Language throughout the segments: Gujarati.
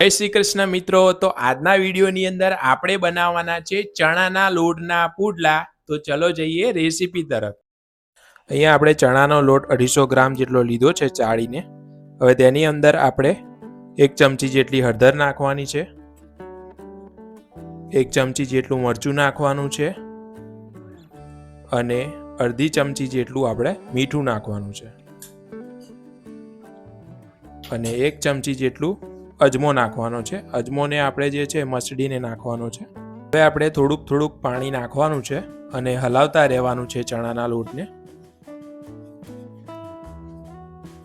જય શ્રી કૃષ્ણ મિત્રો. તો આજના વિડીયોની અંદર આપણે બનાવવાના છે ચણાના લોટના પુડલા. તો ચલો જઈએ રેસીપી તરફ. અહીંયા આપણે ચણાનો લોટ અઢીસો ગ્રામ જેટલો લીધો છે ચાળીને. હવે તેની અંદર આપણે એક ચમચી જેટલી હળદર નાખવાની છે. એક ચમચી જેટલું મરચું નાખવાનું છે. અને અડધી ચમચી જેટલું આપણે મીઠું નાખવાનું છે. અને એક ચમચી જેટલું અજમો નાખવાનો છે. અજમોને આપણે જે છે, મસળીને નાખવાનો છે. હવે આપણે થોડુંક થોડુંક પાણી નાખવાનું છે અને હલાવતા રહેવાનું છે ચણાના લોટને.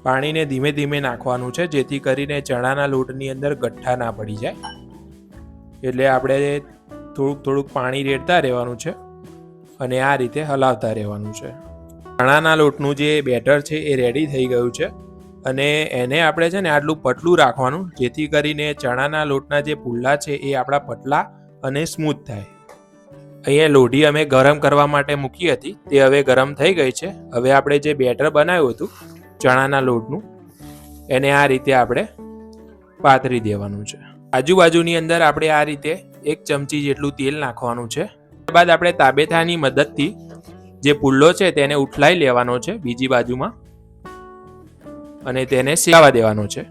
પાણીને ધીમે ધીમે નાખવાનું છે, જેથી કરીને ચણાના લોટની અંદર ગઠ્ઠા ના પડી જાય. એટલે આપણે થોડુંક થોડુંક પાણી રેડતા રહેવાનું છે અને આ રીતે હલાવતા રહેવાનું છે. ચણાના લોટનું જે બેટર છે, એ રેડી થઈ ગયું છે. અને એને આપણે છે ને આટલું પતલું રાખવાનું, જેથી કરીને ચણાના લોટના જે પુલ્લા છે એ આપણા પતલા અને સ્મૂથ થાય. અહીંયા લોઢી અમે ગરમ કરવા માટે મૂકી હતી, તે હવે ગરમ થઈ ગઈ છે. હવે આપણે જે બેટર બનાવ્યું હતું, ચણાના લોટનું, એને આ રીતે આપણે પાથરી દેવાનું છે. આજુબાજુની અંદર આપણે આ રીતે એક ચમચી જેટલું તેલ નાખવાનું છે. ત્યારબાદ આપણે તાબેથાની મદદથી જે પુલ્લો છે તેને ઉઠલાઈ લેવાનો છે બીજી બાજુમાં. અને તેને શેકાવા દેવાનો છે.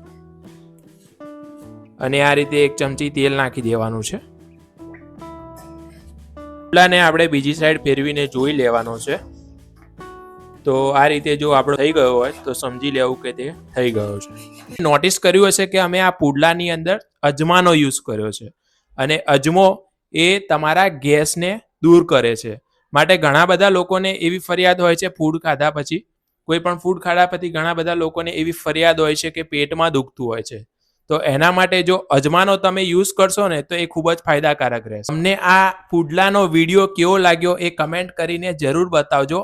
અને આ રીતે એક ચમચી તેલ નાખી દેવાનું છે. પુલ્લાને આપણે બીજી સાઈડ ફેરવીને જોઈ લેવાનો છે. તો આ રીતે જો આપણો થઈ ગયો હોય, તો સમજી લેવું કે તે થઈ ગયો છે. નોટિસ કર્યું હશે કે અમે આ પુડલાની અંદર અજમાનો યુઝ કર્યો છે. અને અજમો એ તમારા ગેસને દૂર કરે છે. માટે ઘણા બધા લોકોને એવી ફરિયાદ હોય છે, ફૂડ ખાધા પછી કોઈ પણ ફૂડ ખાડા પછી ઘણા બધા લોકોને એવી ફરિયાદ હોય છે કે પેટમાં દુખતું હોય છે. તો એના માટે જો અજમાનો તમે યુઝ કરશો ને, તો એ ખૂબ જ ફાયદાકારક રહેશે. તમને આ પુડલાનો વીડિયો કેવો લાગ્યો એ કમેન્ટ કરીને જરૂર બતાવજો.